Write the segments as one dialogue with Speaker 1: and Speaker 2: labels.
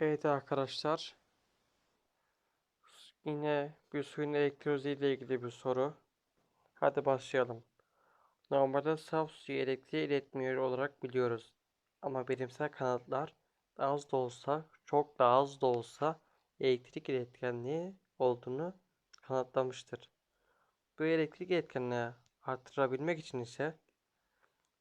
Speaker 1: Evet arkadaşlar. Yine bir suyun elektrolizi ile ilgili bir soru. Hadi başlayalım. Normalde saf suyu elektriği iletmiyor olarak biliyoruz. Ama bilimsel kanıtlar az da olsa, çok da az da olsa elektrik iletkenliği olduğunu kanıtlamıştır. Bu elektrik iletkenliği arttırabilmek için ise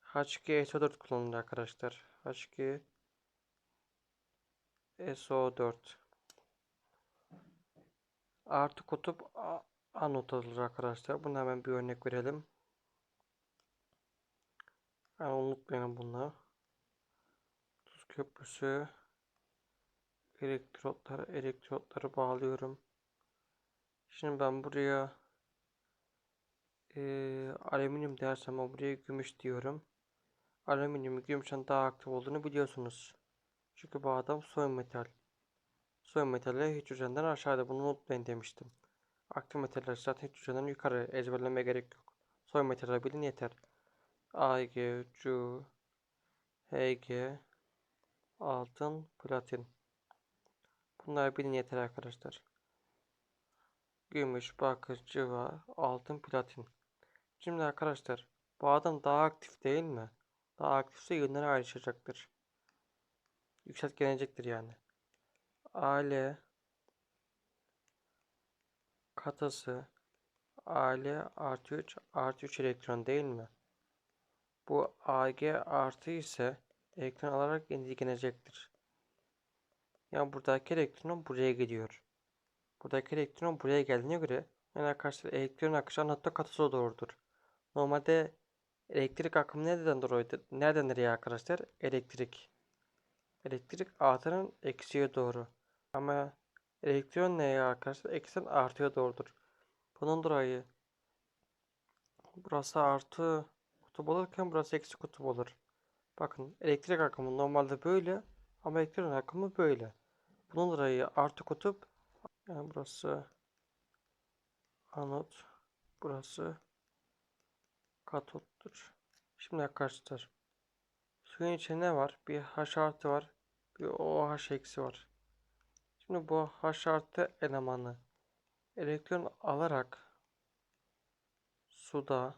Speaker 1: H2SO4 kullanılır arkadaşlar. H2 SO4 artı kutup A- anot alır arkadaşlar. Buna hemen bir örnek verelim. Yani unutmayalım bunu. Tuz köprüsü elektrotları elektrotları bağlıyorum. Şimdi ben buraya eee alüminyum dersem ama buraya gümüş diyorum. Alüminyum gümüşten daha aktif olduğunu biliyorsunuz. Çünkü bu adam soy metal. Soy metali hidrojenden aşağıda bunu unutmayın demiştim. Aktif metaller zaten hidrojenden yukarı ezberleme gerek yok. Soy metaller bilin yeter. Ag, Cu, Hg, altın, platin. Bunlar bilin yeter arkadaşlar. Gümüş, bakır, cıva, altın, platin. Şimdi arkadaşlar bu adam daha aktif değil mi? Daha aktifse yönleri ayrışacaktır. Yükseltgenecektir yani. Al katası Al artı 3 artı 3 elektron değil mi? Bu Ag artı ise elektron alarak indirgenecektir. Yani buradaki elektron buraya gidiyor. Buradaki elektron buraya geldiğine göre yani arkadaşlar elektron akışı anotta katası doğrudur. Normalde elektrik akımı nereden doğru? Nereden nereye arkadaşlar? Elektrik. Elektrik artının eksiye doğru. Ama elektron neye arkadaşlar? Eksiden artıya doğrudur. Bunun dolayı burası artı kutup olurken burası eksi kutup olur. Bakın elektrik akımı normalde böyle ama elektron akımı böyle. Bunun dolayı artı kutup yani burası anot burası katottur. Şimdi arkadaşlar suyun içinde ne var? Bir H artı var. Bir OH eksi var. Şimdi bu H artı elemanı elektron alarak suda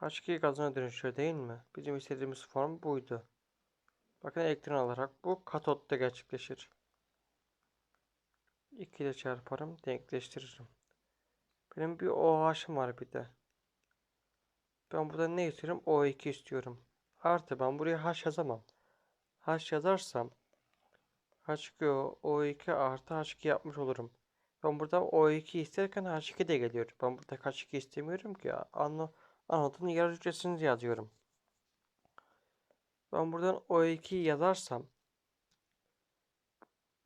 Speaker 1: H2 gazına dönüşüyor değil mi? Bizim istediğimiz form buydu. Bakın elektron alarak bu katotta gerçekleşir. 2 ile çarparım, denkleştiririm. Benim bir OH'ım var bir de. Ben burada ne istiyorum? O2 istiyorum. Artı ben buraya H yazamam. H yazarsam H2O O2 artı H2 yapmış olurum. Ben burada O2 isterken H2 de geliyor. Ben burada H2 istemiyorum ki. Anla, anlatının yarı hücresini yazıyorum. Ben buradan O2 yazarsam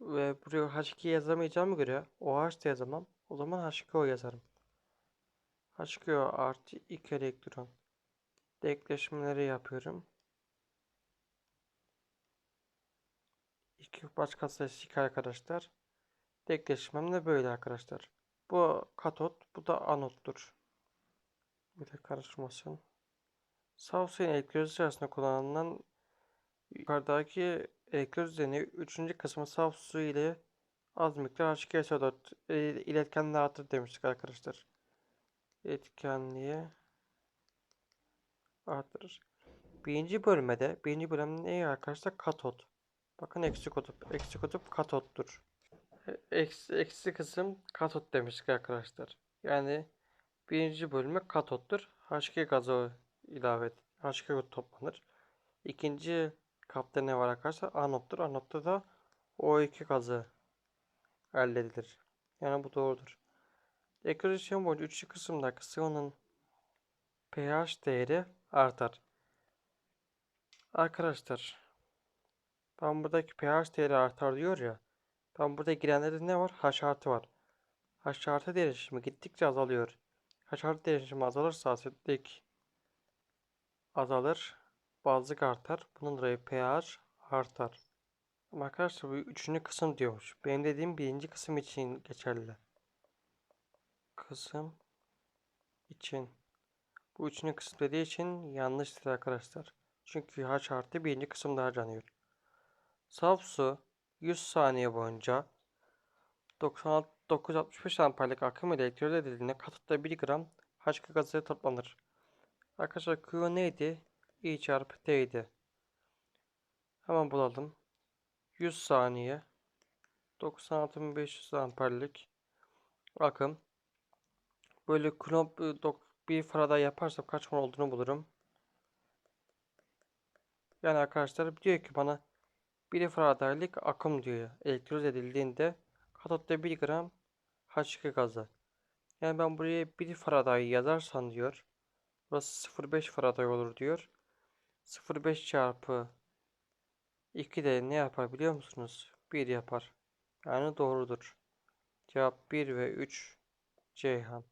Speaker 1: ve buraya H2 yazamayacağımı göre OH da yazamam. O zaman H2O yazarım. H2O artı 2 elektron. Denkleşmeleri yapıyorum. İki başka sayısı 2 arkadaşlar. Denkleşmem de böyle arkadaşlar. Bu katot, bu da anottur. Bir de karışmasın. Sauce'in elektroliz arasında kullanılan yukarıdaki elektroliz düzeni 3. kısmı saf ile az miktar H2SO4 e, iletkenliği artır demiştik arkadaşlar. İletkenliği artırır. Birinci bölmede, birinci bölüm ne arkadaşlar? Katot. Bakın eksi kutup, eksi kutup katottur. Eksi, eksi kısım katot demiştik arkadaşlar. Yani birinci bölümü katottur. H2 gazı ilave et. H2 toplanır. İkinci kapta ne var arkadaşlar? Anottur. Anotta da O2 gazı elde edilir. Yani bu doğrudur. Dekorasyon boyunca üçüncü kısımdaki sıvının pH değeri artar. Arkadaşlar ben buradaki pH değeri artar diyor ya. Ben burada girenlerde ne var? H artı var. H artı değişimi gittikçe azalıyor. H artı değişimi azalırsa asitlik azalır. Bazlık artar. Bunun dolayı pH artar. Ama arkadaşlar bu üçüncü kısım diyormuş. Benim dediğim birinci kısım için geçerli. Kısım için. Bu üçüncü kısım dediği için yanlıştır arkadaşlar. Çünkü H artı birinci kısımda harcanıyor. Saf su 100 saniye boyunca 96 965 amperlik akım ile elektroliz edildiğinde katutta 1 gram H2 gazı toplanır. Arkadaşlar Q neydi? I çarpı T idi. Hemen bulalım. 100 saniye 96.500 amperlik akım böyle dok- bir farada yaparsam kaç mol olduğunu bulurum. Yani arkadaşlar diyor ki bana 1 faradaylık akım diyor. Elektroliz edildiğinde katotta 1 gram H2 gazı. Yani ben buraya 1 faraday yazarsam diyor. Burası 0.5 faraday olur diyor. 0.5 çarpı 2 de ne yapar biliyor musunuz? 1 yapar. Yani doğrudur. Cevap 1 ve 3 Ceyhan.